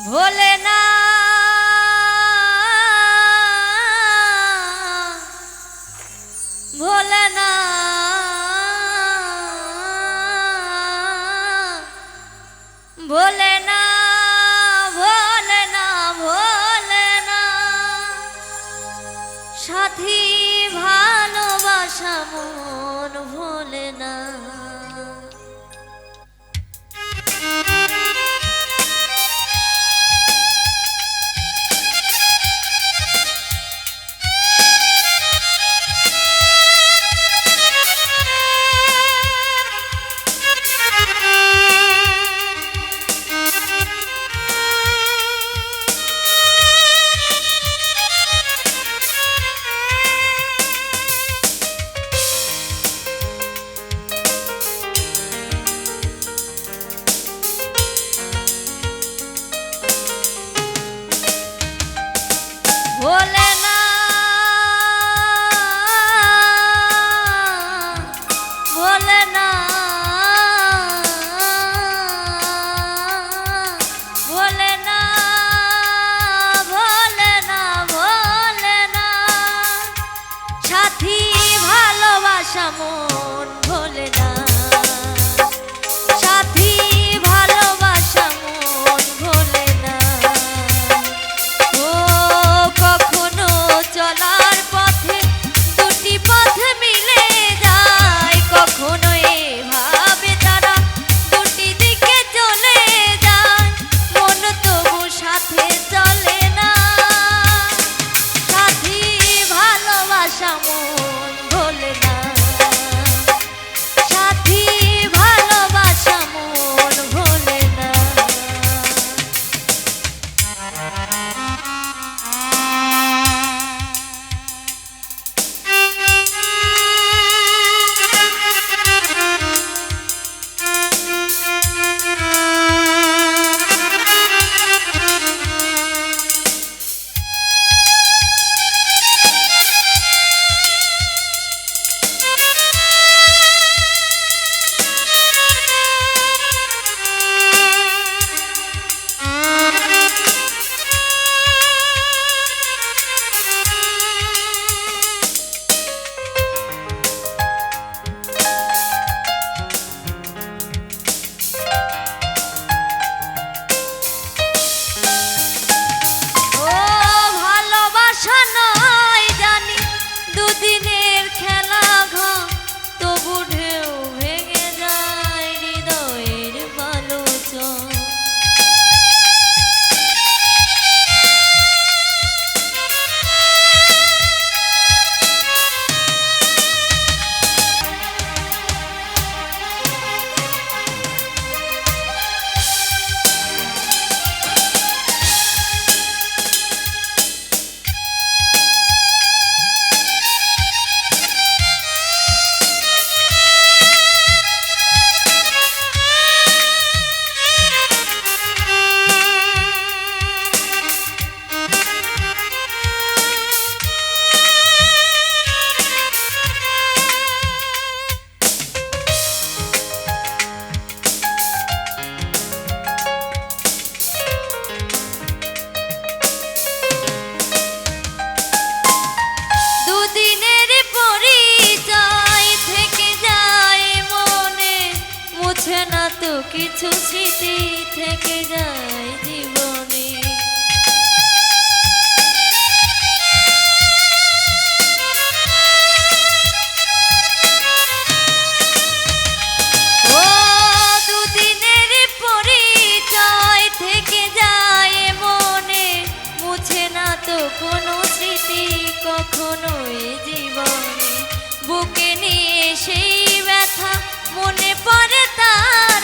ভোলে না সাথী ভালোবাসা মন। কিছু স্মৃতি থেকে যায় জীবনে। কোনো স্মৃতি কখনোই জীবনে। বুকে নিয়ে সেই ব্যথা মনে পড়ে তার